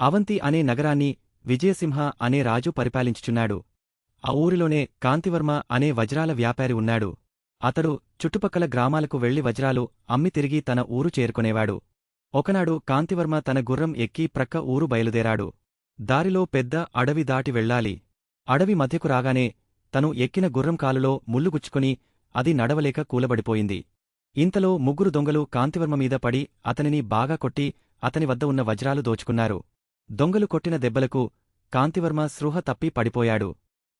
అవంతి అనే నగరాన్ని విజయసింహ అనే రాజు పరిపాలించుచున్నాడు. ఆ ఊరిలోనే కాంతివర్మ అనే వజ్రాల వ్యాపారి ఉన్నాడు. అతడు చుట్టుపక్కల గ్రామాలకు వెళ్ళి వజ్రాలు అమ్మి తిరిగి తన ఊరు చేరుకునేవాడు. ఒకనాడు కాంతివర్మ తన గుర్రం ఎక్కి ప్రక్క ఊరు బయలుదేరాడు. దారిలో పెద్ద అడవి దాటి వెళ్ళాలి. అడవి మధ్యకు రాగానే తను ఎక్కిన గుర్రం కాలులో ముల్లుగుచ్చుకుని అది నడవలేక కూలబడిపోయింది. ఇంతలో ముగ్గురు దొంగలు కాంతివర్మ మీద పడి అతనిని బాగా కొట్టి అతని వద్ద ఉన్న వజ్రాలు దోచుకున్నారు. దొంగలు కొట్టిన దెబ్బలకు కాంతివర్మ స్పృహ తప్పి పడిపోయాడు.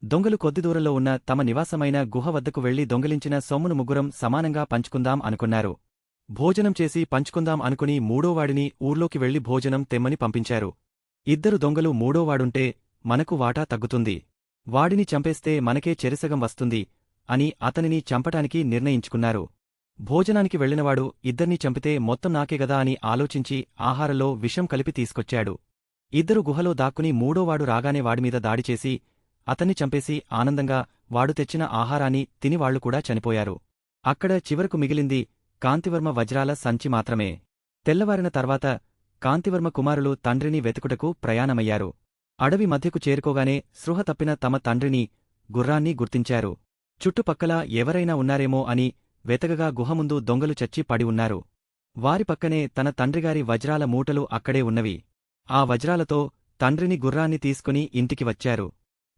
దొంగలు కొద్ది దూరంలో ఉన్న తమ నివాసమైన గుహ వద్దకు వెళ్ళి దొంగిలించిన సొమ్మును ముగ్గురం సమానంగా పంచుకుందాం అనుకున్నారు. భోజనం చేసి పంచుకుందాం అనుకుని మూడోవాడిని ఊర్లోకి వెళ్ళి భోజనం తెమ్మని పంపించారు. ఇద్దరు దొంగలు మూడోవాడుంటే మనకు వాటా తగ్గుతుంది. వాడిని చంపేస్తే మనకే చెరిసగం వస్తుంది అని అతనిని చంపటానికి నిర్ణయించుకున్నారు. భోజనానికి వెళ్ళినవాడు ఇద్దర్నీ చంపితే మొత్తం నాకే గదా అని ఆలోచించి ఆహారంలో విషం కలిపి తీసుకొచ్చాడు. ఇద్దరు గుహలో దాక్కుని మూడోవాడు రాగానే వాడిమీద దాడిచేసి అతన్ని చంపేసి ఆనందంగా వాడు తెచ్చిన ఆహారాన్ని తిని వాళ్ళు కూడా చనిపోయారు. అక్కడ చివరకు మిగిలింది కాంతివర్మ వజ్రాల సంచి మాత్రమే. తెల్లవారిన తర్వాత కాంతివర్మ కుమారులు తండ్రిని వెతుకుటకు ప్రయాణమయ్యారు. అడవి మధ్యకు చేరుకోగానే సృహ తప్పిన తమ తండ్రిని గుర్రాన్ని గుర్తించారు. చుట్టుపక్కల ఎవరైనా ఉన్నారేమో అని వెతకగా గుహ ముందు దొంగలు చచ్చి పడి ఉన్నారు. వారి పక్కనే తన తండ్రిగారి వజ్రాల మూటలు అక్కడే ఉన్నవి. ఆ వజ్రాలతో తండ్రిని గుర్రాన్ని తీసుకుని ఇంటికి వచ్చారు.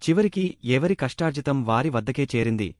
చివరికి ఎవరి కష్టార్జితం వారి వద్దకే చేరింది.